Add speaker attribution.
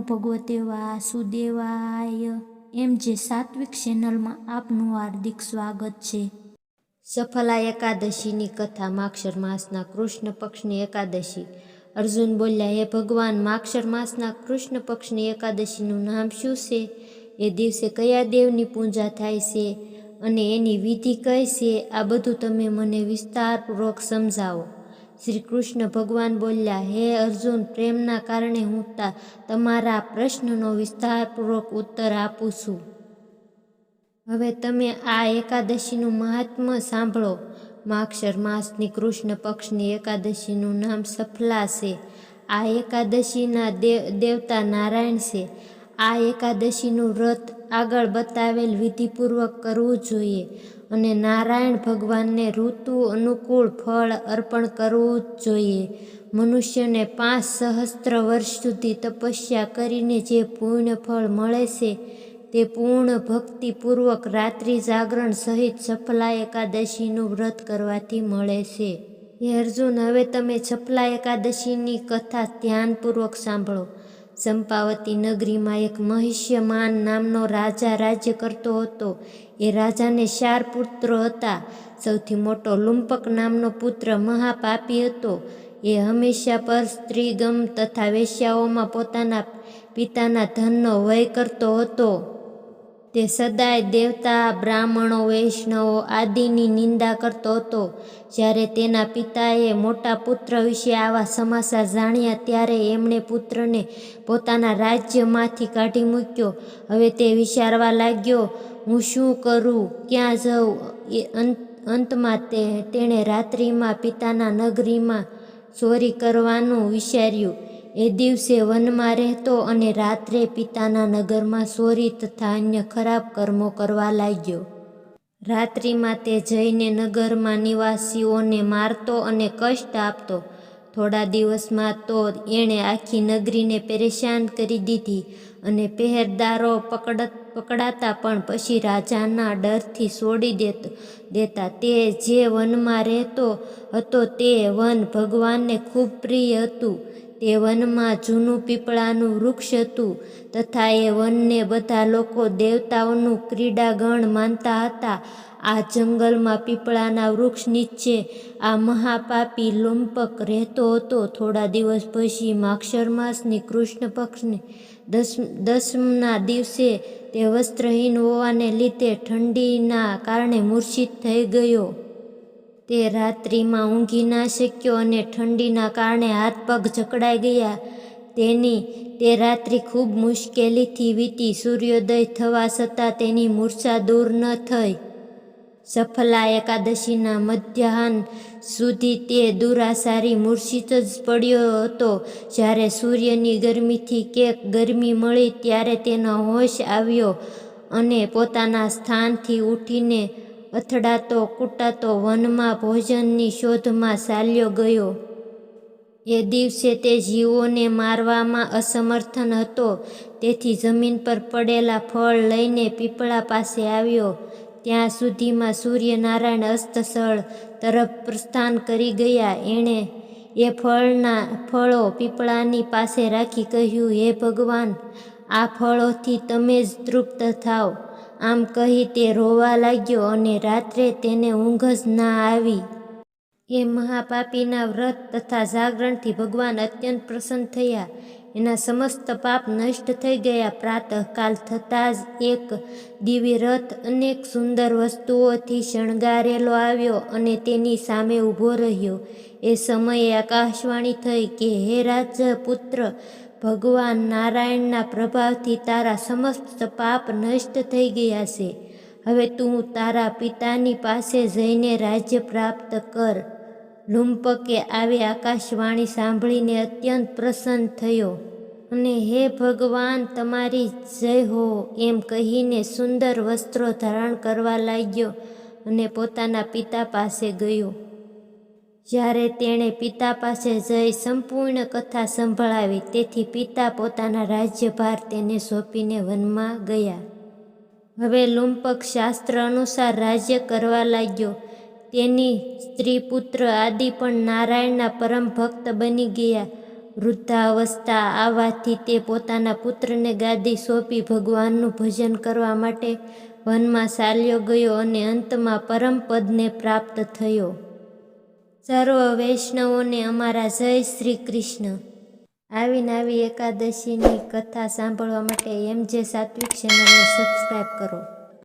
Speaker 1: ભગવતે સુદેવાય. એમ જે સાત્વિક ચેનલમાં આપનું હાર્દિક સ્વાગત છે.
Speaker 2: સફલા એકાદશીની કથા માક્ષર માસના કૃષ્ણ પક્ષની એકાદશી. અર્જુન બોલ્યા, હે ભગવાન, માક્ષર માસના કૃષ્ણ પક્ષની એકાદશીનું નામ શું છે? એ દિવસે કયા દેવની પૂજા થાય છે? અને એની વિધિ કઈ છે? આ બધું તમે મને વિસ્તારપૂર્વક સમજાવો. શ્રી કૃષ્ણ ભગવાન બોલ્યા, હે અર્જુન, પ્રેમના કારણે હું તમારા પ્રશ્નનો વિસ્તારપૂર્વક ઉત્તર આપું છું. હવે તમે આ એકાદશીનું મહાત્મ્ય સાંભળો. માક્ષર માસની કૃષ્ણ પક્ષની એકાદશીનું નામ સફલા છે. આ એકાદશીના દેવ દેવતા નારાયણ છે. આ એકાદશીનું વ્રત આગળ બતાવેલ વિધિપૂર્વક કરવું જોઈએ અને નારાયણ ભગવાનને ઋતુ અનુકૂળ ફળ અર્પણ કરવું જોઈએ. મનુષ્યને પાંચ સહસ્ત્ર વર્ષ સુધી તપસ્યા કરીને જે પૂર્ણ ફળ મળે છે, તે પૂર્ણ ભક્તિપૂર્વક રાત્રિ જાગરણ સહિત સફલા એકાદશીનું વ્રત કરવાથી મળે છે. હે અર્જુન, હવે તમે સફલા એકાદશીની કથા ધ્યાનપૂર્વક સાંભળો. ચંપાવતી નગરીમાં એક મહિષ્યમાન નામનો રાજા રાજ્ય કરતો હતો. એ રાજાને ચાર પુત્રો હતા. સૌથી મોટો લુંપક નામનો પુત્ર મહાપાપી હતો. એ હંમેશા પર સ્ત્રીગમ તથા વેશ્યાઓમાં પોતાના પિતાના ધનનો વય કરતો હતો. તે સદાય દેવતા, બ્રાહ્મણો, વૈષ્ણવો આદિની નિંદા કરતો હતો. જ્યારે તેના પિતાએ મોટા પુત્ર વિશે આવા સમાસા જાણ્યા ત્યારે એમણે પુત્રને પોતાના રાજ્યમાંથી કાઢી મૂક્યો. હવે તે વિચારવા લાગ્યો, હું શું કરું? ક્યાં જઉં? એ અંતમાં તે, તેણે રાત્રિમાં પિતાના નગરીમાં ચોરી કરવાનું વિચાર્યું. એ દિવસે વનમાં રહેતો અને રાત્રે પિતાના નગરમાં ચોરી તથા અન્ય ખરાબ કર્મો કરવા લાગ્યો. રાત્રિમાં તે જઈને નગરમાં નિવાસીઓને મારતો અને કષ્ટ આપતો. થોડા દિવસમાં તો એણે આખી નગરીને પરેશાન કરી દીધી અને પહેરદારો પકડ, પકડાતા પણ પછી રાજાના ડરથી છોડી દેતો, દેતા. તે જે વનમાં રહેતો હતો તે વન ભગવાનને ખૂબ પ્રિય હતું. તે વનમાં જૂનું પીપળાનું વૃક્ષ હતું તથા એ વનને બધા લોકો દેવતાઓનું ક્રીડાગણ માનતા હતા. આ જંગલમાં પીપળાના વૃક્ષ નીચે આ મહાપાપી લુંપક રહેતો હતો. થોડા દિવસ પછી માક્ષર માસની કૃષ્ણ પક્ષની દસ, દસમના દિવસે તે વસ્ત્રહીન હોવાને લીધે ઠંડીના કારણે મૂર્છિત થઈ ગયો. તે રાત્રિમાં ઊંઘી ના શક્યો અને ઠંડીના કારણે હાથ પગ જકડાઈ ગયા. તેની તે રાત્રિ ખૂબ મુશ્કેલીથી વીતી. સૂર્યોદય થવા છતાં તેની મૂર્છા દૂર ન થઈ. સફલા એકાદશીના મધ્યાહન સુધી તે દુરાસારી મૂર્છિત જ પડ્યો હતો. જ્યારે સૂર્યની ગરમીથી કેક ગરમી મળી ત્યારે તેનો હોશ આવ્યો અને પોતાના સ્થાનથી ઉઠીને અથડાતો, કૂટાતો, વનમાં ભોજનની શોધમાં ચાલ્યો ગયો. એ દિવસે તે જીવોને મારવામાં અસમર્થન હતો. તેથી જમીન પર પડેલા ફળ લઈને પીપળા પાસે આવ્યો. ત્યાં સુધીમાં સૂર્યનારાયણ અસ્તસળ તરફ પ્રસ્થાન કરી ગયા. એણે એ ફળના ફળો પીપળાની પાસે રાખી કહ્યું, હે ભગવાન, આ ફળોથી તમે જ તૃપ્ત થાવ. આમ કહી તે રોવા લાગ્યો અને રાત્રે તેને ઊંઘ જ ના આવી. એ મહાપાપીના વ્રત તથા જાગરણથી ભગવાન અત્યંત પ્રસન્ન થયા. એના સમસ્ત પાપ નષ્ટ થઈ ગયા. પ્રાતઃકાલ થતાં જ એક દિવ્ય રથ અનેક સુંદર વસ્તુઓથી શણગારેલો આવ્યો અને તેની સામે ઊભો રહ્યો. એ સમયે આકાશવાણી થઈ કે, હે રાજપુત્ર ભગવાન નારાયણના પ્રભાવથી તારા સમસ્ત પાપ નષ્ટ થઈ ગયા છે. હવે તું તારા પિતાની પાસે જઈને રાજ્ય પ્રાપ્ત કર. લુંપકે આવી આકાશવાણી સાંભળીને અત્યંત પ્રસન્ન થયો અને હે ભગવાન, તમારી જય હો એમ કહીને સુંદર વસ્ત્રો ધારણ કરવા લાગ્યો અને પોતાના પિતા પાસે ગયો. જ્યારે તેણે પિતા પાસે જઈ સંપૂર્ણ કથા સંભળાવી, તેથી પિતા પોતાના રાજ્યભાર તેને સોંપીને વનમાં ગયા. હવે લુંપક શાસ્ત્ર અનુસાર રાજ્ય કરવા લાગ્યો. તેની સ્ત્રી પુત્ર આદિ પણ નારાયણના પરમ ભક્ત બની ગયા. વૃદ્ધાવસ્થા આવવાથી તે પોતાના પુત્રને ગાદી સોંપી ભગવાનનું ભજન કરવા માટે વનમાં ચાલ્યો ગયો અને અંતમાં પરમપદને પ્રાપ્ત થયો. સર્વ વૈષ્ણવોને અમારા જય શ્રી કૃષ્ણ. આવી એકાદશીની કથા સાંભળવા માટે એમ જે સાત્વિક ચેનલને સબસ્ક્રાઈબ કરો.